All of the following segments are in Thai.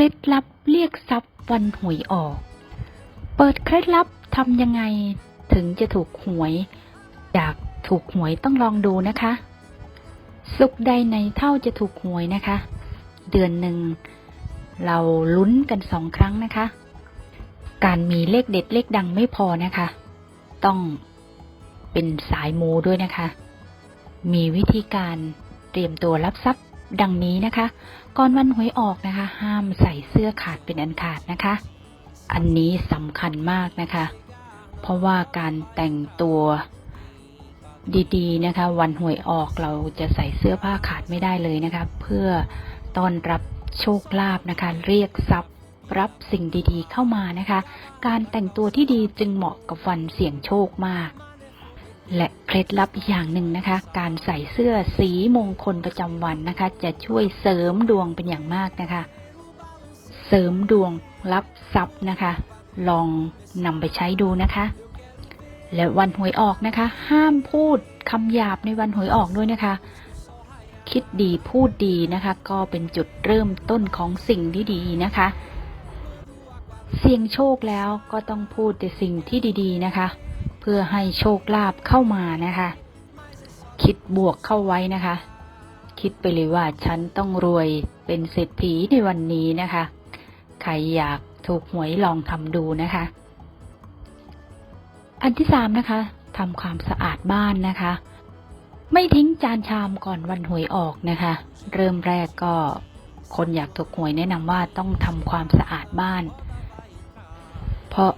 ล็ดลับเรียกทรัพย์วันหวยออก เปิดเคล็ดลับทำยังไงถึงจะถูกหวย อยากถูกหวยต้องลองดูนะคะ สุขใดในเท่าจะถูกหวยนะคะ เดือนหนึ่งเราลุ้นกันสองครั้งนะคะ การมีเลขเด็ดเลขดังไม่พอนะคะ ต้องเป็นสายมูด้วยนะคะ มีวิธีการเตรียมตัวรับทรัพย์ ดังนี้นะคะ ก่อนวันหวยออกนะคะ ห้ามใส่เสื้อขาดเป็นอันขาดนะคะ อันนี้สำคัญมากนะคะ เพราะว่าการแต่งตัวดีๆนะคะ วันหวยออกเราจะใส่เสื้อผ้าขาดไม่ได้เลยนะคะ เพื่อต้อนรับโชคลาภนะคะ เรียกทรัพย์รับสิ่งดีๆเข้ามานะคะ การแต่งตัวที่ดีจึงเหมาะกับวันเสี่ยงโชคมาก และเคล็ดลับอีกอย่างหนึ่งนะคะ การใส่เสื้อสีมงคลประจำวันนะคะ จะช่วยเสริมดวงเป็นอย่างมากนะคะ เสริมดวงรับทรัพย์นะคะ ลองนำไปใช้ดูนะคะ และวันหวยออกนะคะ ห้ามพูดคำหยาบในวันหวยออกด้วยนะคะ คิดดีพูดดีนะคะ ก็เป็นจุดเริ่มต้นของสิ่งที่ดีนะคะ เสี่ยงโชคแล้วก็ต้องพูดแต่สิ่งที่ดี ๆ นะคะ เพื่อให้โชคลาภเข้ามานะคะ คิดบวกเข้าไว้นะคะ คิดไปเลยว่าฉันต้องรวยเป็นเศรษฐีในวันนี้นะคะ ใครอยากถูกหวยลองทำดูนะคะ อันที่สามนะคะทำความสะอาดบ้านนะคะ ไม่ทิ้งจานชามก่อนวันหวยออกนะคะ เริ่มแรกก็คนอยากถูกหวยแนะนำว่าต้องทำความสะอาดบ้าน เพราะ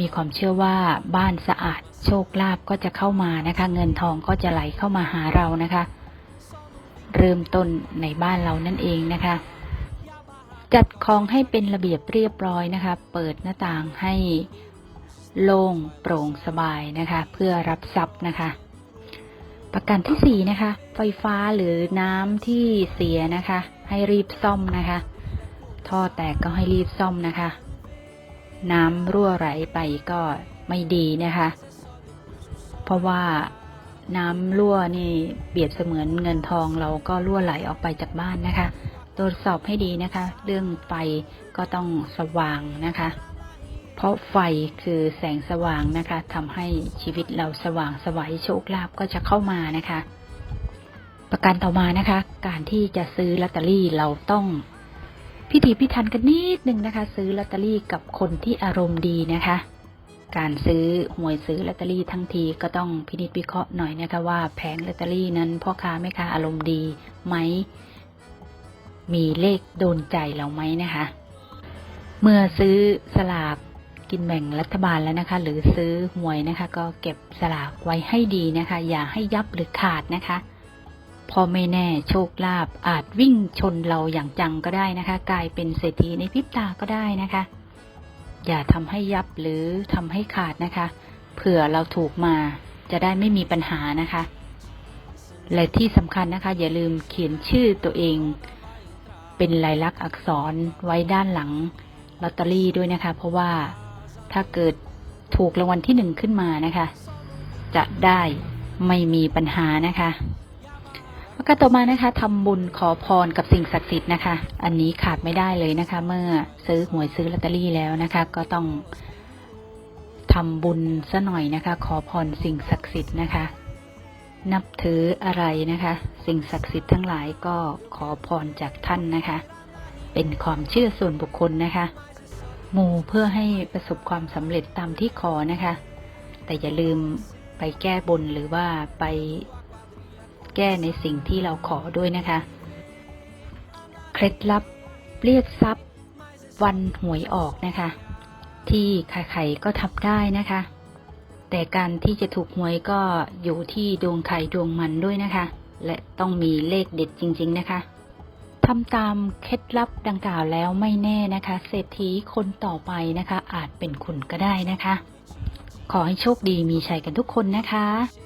มีความเชื่อว่าบ้านสะอาดโชคลาภก็จะเข้ามานะคะ เงินทองก็จะไหลเข้ามาหาเรานะคะ เริ่มต้นในบ้านเรานั่นเองนะคะ จัดของให้เป็นระเบียบเรียบร้อยนะคะ เปิดหน้าต่างให้โล่งโปร่งสบายนะคะ เพื่อรับทรัพย์นะคะ ประการที่สี่นะคะ ไฟฟ้าหรือน้ำที่เสียนะคะ ให้รีบซ่อมนะคะ ท่อแตกก็ให้รีบซ่อมนะคะ น้ำรั่วไหลไปก็ไม่ดีนะคะ เพราะว่าน้ำรั่วนี่เปรียบเสมือนเงินทองเราก็รั่วไหลออกไปจากบ้านนะคะ ตรวจสอบให้ดีนะคะ เรื่องไฟก็ต้องสว่างนะคะ เพราะไฟคือแสงสว่างนะคะทำให้ชีวิตเราสว่างสวัยโชคลาภก็จะเข้ามานะคะ ประการต่อมานะคะ การที่จะซื้อลอตเตอรี่เราต้อง พิถีพิถันกันนิดนึงนะคะ ซื้อลอตเตอรี่กับคนที่อารมณ์ดีนะคะ การซื้อหวยซื้อลอตเตอรี่ทั้งทีก็ต้องพินิจวิเคราะห์หน่อยนะคะว่าแผงลอตเตอรี่นั้นพ่อค้าแม่ค้าอารมณ์ดีไหมมีเลขโดนใจเราไหมนะคะ เมื่อซื้อสลากกินแบ่งรัฐบาลแล้วนะคะ หรือซื้อหวยนะคะ ก็เก็บสลากไว้ให้ดีนะคะ อย่าให้ยับหรือขาดนะคะ เพอไม่แน่โชคลาภอาจวิ่งชนเราอย่างจังก็ได้นะคะ กลายเป็นเศรษฐีในพริบตาก็ได้นะคะ อย่าทำให้ยับหรือทำให้ขาดนะคะ เผื่อเราถูกมาจะได้ไม่มีปัญหานะคะ และที่สำคัญนะคะ อย่าลืมเขียนชื่อตัวเอง เป็นลายลักษณ์อักษรไว้ด้านหลังลอตเตอรี่ด้วยนะคะ เพราะว่าถ้าเกิดถูกรางวัลที่หนึ่งขึ้นมานะคะ จะได้ไม่มีปัญหานะคะ ประการต่อมานะคะทำบุญขอพรกับสิ่งศักดิ์สิทธิ์นะคะ อันนี้ขาดไม่ได้เลยนะคะ เมื่อซื้อหวยซื้อลอตเตอรี่แล้วนะคะ ก็ต้องทำบุญซะหน่อยนะคะ ขอพรสิ่งศักดิ์สิทธิ์นะคะ นับถืออะไรนะคะ สิ่งศักดิ์สิทธิ์ทั้งหลายก็ขอพรจากท่านนะคะ เป็นความเชื่อส่วนบุคคลนะคะมูเพื่อให้ประสบความสำเร็จตามที่ขอนะคะ แต่อย่าลืมไปแก้บนหรือว่าไป แก้ในสิ่งที่เราขอด้วยนะคะ เคล็ดลับเรียกทรัพย์วันหวยออกนะคะ ที่ใครๆก็ทำได้นะคะ แต่การที่จะถูกหวยก็อยู่ที่ดวงใครดวงมันด้วยนะคะ และต้องมีเลขเด็ดจริง ๆนะคะทำตามเคล็ดลับดังกล่าวแล้วไม่แน่นะคะ เศรษฐีคนต่อไปนะคะ อาจเป็นคุณก็ได้นะคะ ขอให้โชคดีมีชัยกันทุกคนนะคะ